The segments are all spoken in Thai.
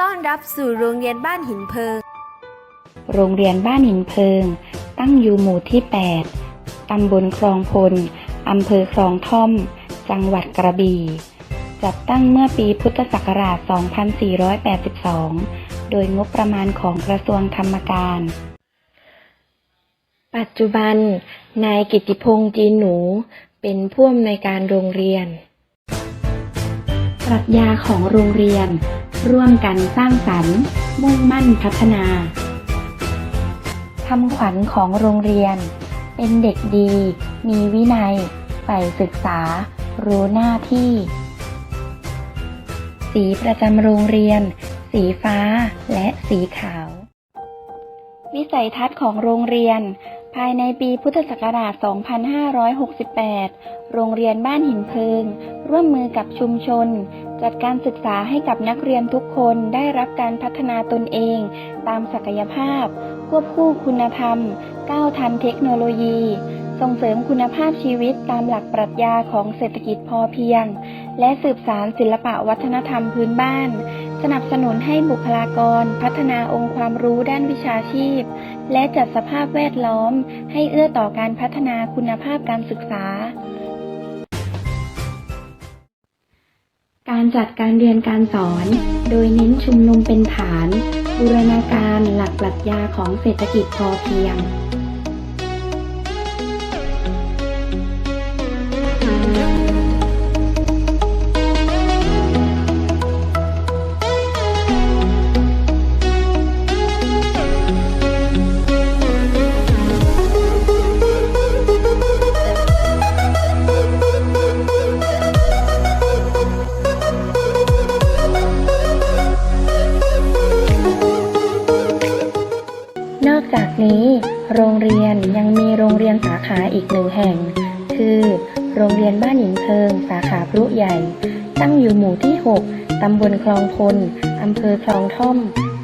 ต้อนรับสู่โรงเรียนบ้านหินเพลิง โรงเรียนบ้านหินเพิง ตั้งอยู่หมู่ที่ 8 ตำบลคลองพล อำเภอคลองท่อม จังหวัดกระบี่ จัดตั้งเมื่อปีพุทธศักราช 2482 โดยงบประมาณของกระทรวงธรรมการ ปัจจุบัน นายกิติพงษ์จีนหนู เป็นผู้อำนวยการโรงเรียน ปรัชญาของโรงเรียน ร่วมกันสร้างสรรค์ มุ่งมั่นพัฒนาคำขวัญของโรงเรียน เป็นเด็กดี มีวินัยใฝ่ศึกษา รู้หน้าที่ สีประจำโรงเรียน สีฟ้าและสีขาว วิสัยทัศน์ของโรงเรียน ภายในปีพุทธศักราช 2568 โรงเรียนบ้านหินเพิง ร่วมมือกับชุมชน จัดการศึกษาให้กับนักเรียนทุกคนได้รับการพัฒนาตนเอง ตามศักยภาพ ควบคู่คุณธรรม ก้าวทันเทคโนโลยี ส่งเสริมคุณภาพชีวิตตามหลักปรัชญาของเศรษฐกิจพอเพียง และสืบสารศิลปะวัฒนธรรมพื้นบ้าน สนับสนุนให้บุคลากร พัฒนาองค์ความรู้ด้านวิชาชีพ และจัดสภาพแวดล้อม ให้เอื้อต่อการพัฒนาคุณภาพการศึกษา การจัดการเรียนการสอน โดยเน้นชุมนุมเป็นฐาน บูรณาการหลักปรัชญาของเศรษฐกิจพอเพียง ยังมีโรงเรียนสาขาอีกหนึ่งแห่ง คือ โรงเรียนบ้านหญิงเพิง สาขาพรุใหญ่ ตั้งอยู่หมู่ที่ 6 ตำบลคลองพล อำเภอคลองท่อม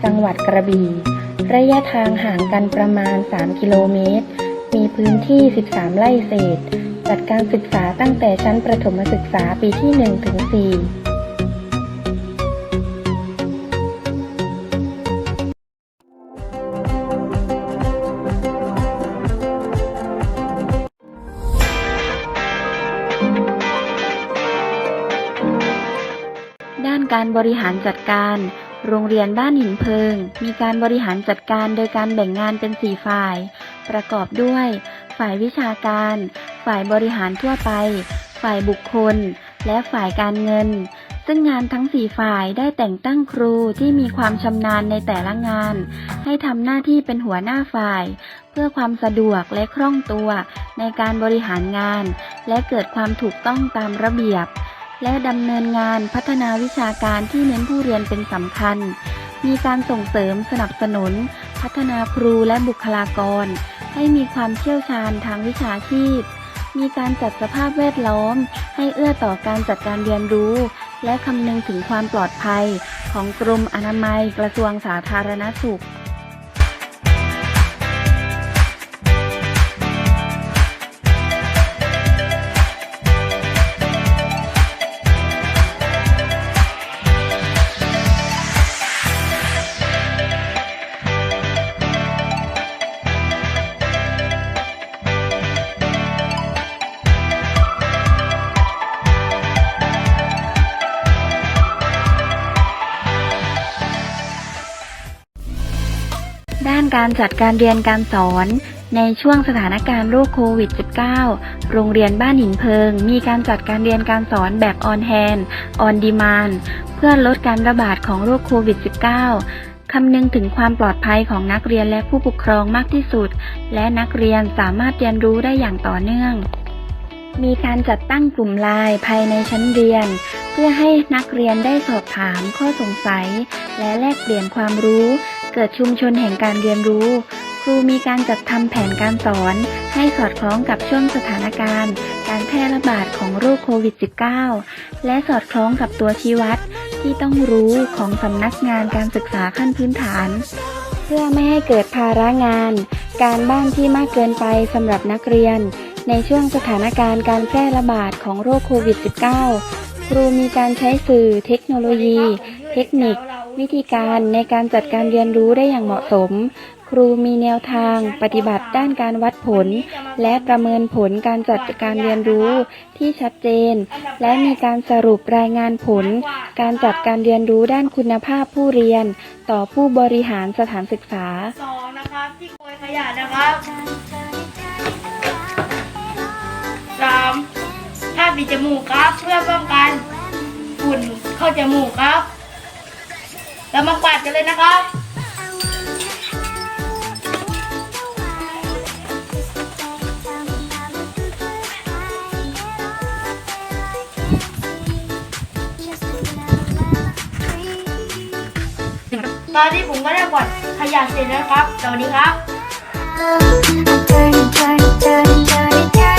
จังหวัดกระบี่ ระยะทางห่างกันประมาณ 3 กิโลเมตร มีพื้นที่ 13 ไร่เศษ จัดการศึกษาตั้งแต่ชั้นประถมศึกษาปีที่ 1 ถึง 4 การบริหารจัดการ โรงเรียนบ้านหินเพิง มีการบริหารจัดการโดยการแบ่งงานเป็น 4 ฝ่าย ประกอบด้วย ฝ่ายวิชาการ ฝ่ายบริหารทั่วไป ฝ่ายบุคคล และฝ่ายการเงิน ซึ่งงานทั้ง 4 ฝ่ายได้แต่งตั้งครูที่มีความชำนาญในแต่ละงาน ให้ทำหน้าที่เป็นหัวหน้าฝ่าย เพื่อความสะดวกและคล่องตัว ในการบริหารงาน และเกิดความถูกต้องตามระเบียบ และดำเนินงานพัฒนาวิชาการที่เน้นผู้เรียนเป็นสำคัญ มีการส่งเสริมสนับสนุน พัฒนาครูและบุคลากร ให้มีความเชี่ยวชาญทางวิชาชีพ มีการจัดสภาพแวดล้อม ให้เอื้อต่อการจัดการเรียนรู้ และคำนึงถึงความปลอดภัย ของกรมอนามัยกระทรวงสาธารณสุข ด้านการจัดการเรียนการสอน ในช่วงสถานการณ์โรคโควิด -19 โรงเรียนบ้านหินเพิง มีการจัดการเรียนการสอนแบบออนแฮนออนดีมานเพื่อลดการระบาดของโรคโควิด -19 คำนึงถึงความปลอดภัยของนักเรียนและผู้ปกครองมากที่สุด และนักเรียนสามารถเรียนรู้ได้อย่างต่อเนื่อง มีการจัดตั้งกลุ่มไลน์ภายในชั้นเรียน เพื่อให้นักเรียนได้สอบถามข้อสงสัย และแลกเปลี่ยนความรู้ เกิดชุมชนแห่งการเรียนรู้ ครูมีการจัดทำแผนการสอน ให้สอดคล้องกับช่วงสถานการณ์ การแพร่ระบาดของโรคโควิด -19 และสอดคล้องกับตัวชี้วัดที่ต้องรู้ของสำนักงานการศึกษาขั้นพื้นฐาน เพื่อไม่ให้เกิดภาระงาน การบ้านที่มากเกินไปสำหรับนักเรียน ในช่วงสถานการณ์การแพร่ระบาดของโรคโควิด -19 ครูมีการใช้สื่อเทคโนโลยี เทคนิค วิธีการในการจัดการเรียนรู้ได้อย่างเหมาะสม ครูมีแนวทาง ปฏิบัติด้านการวัดผล และประเมินผลการจัดการเรียนรู้ที่ชัดเจน และมีการสรุปรายงานผล การจัดการเรียนรู้ด้านคุณภาพผู้เรียน ต่อผู้บริหารสถานศึกษาสองนะครับที่โกยขยะนะครับสามถ้าปิดจมูกครับ เพื่อป้องกันฝุ่นเข้าจมูกครับ เรามากวาดกันเลยนะครับตอนนี้ผมก็ได้กวาดขยะเสร็จแล้วครับสวัสดีครับ I turn